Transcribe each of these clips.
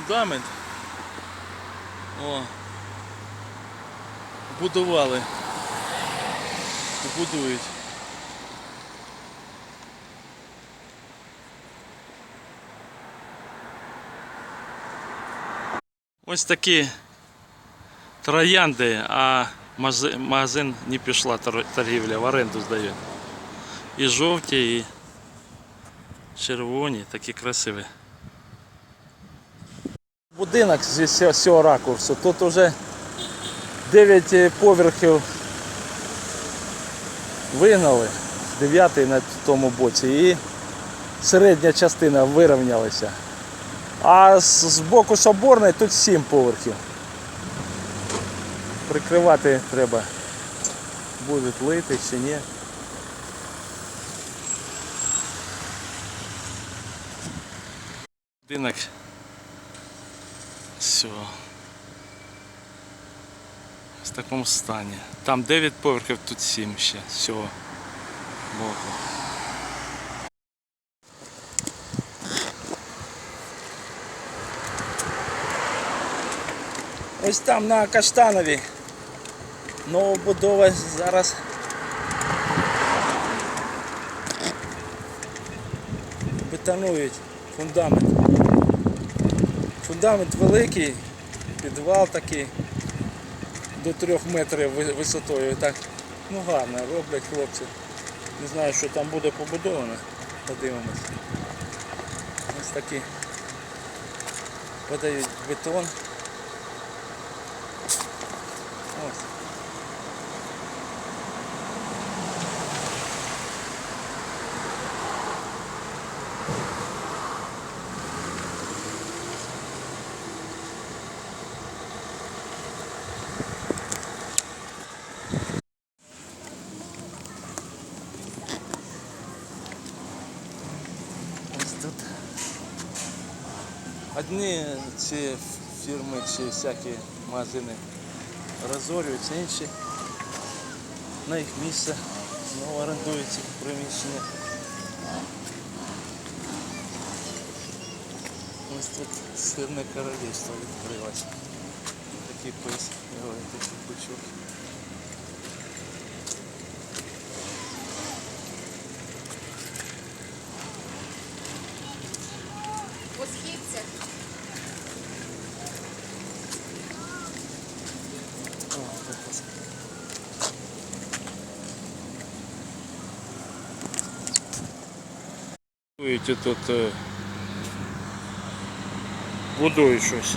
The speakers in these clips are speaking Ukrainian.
фундамент. О. Будували. Будують. Ось такі троянди, а магазин не пішла торгівля, в оренду здає. І жовті, і червоні, такі красиві. Будинок з цього ракурсу. Тут вже 9 поверхів вигнали, 9 на тому боці і середня частина вирівнялася. А з боку соборної тут 7 поверхів. Прикривати треба. Будуть лити чи ні. Будинок. Все. В такому стані. Там 9 поверхів, тут 7 ще з цього боку. Ось там на Каштанові. Новобудова зараз. Бетонують фундамент. Фундамент великий, підвал такий до трьох метрів ви- висотою. Так, ну гарно, роблять хлопці. Не знаю, що там буде побудовано. Подивимось. Ось такі подають бетон. Ось тут. Одні ці фірми чи всякі магазини розорюються, інші на їх місце знову орендуються приміщення. Ось тут сирне королівство відкрилось. Такий пис, його такий пучок. Тут е, будують щось.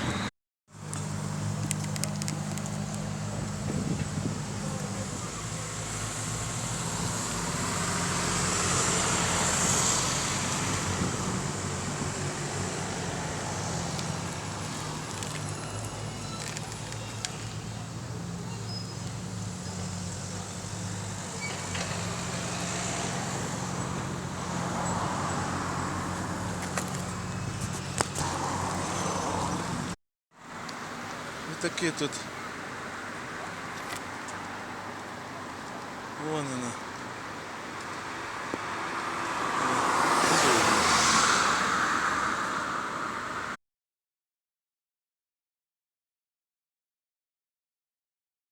Такі тут. Вон вона.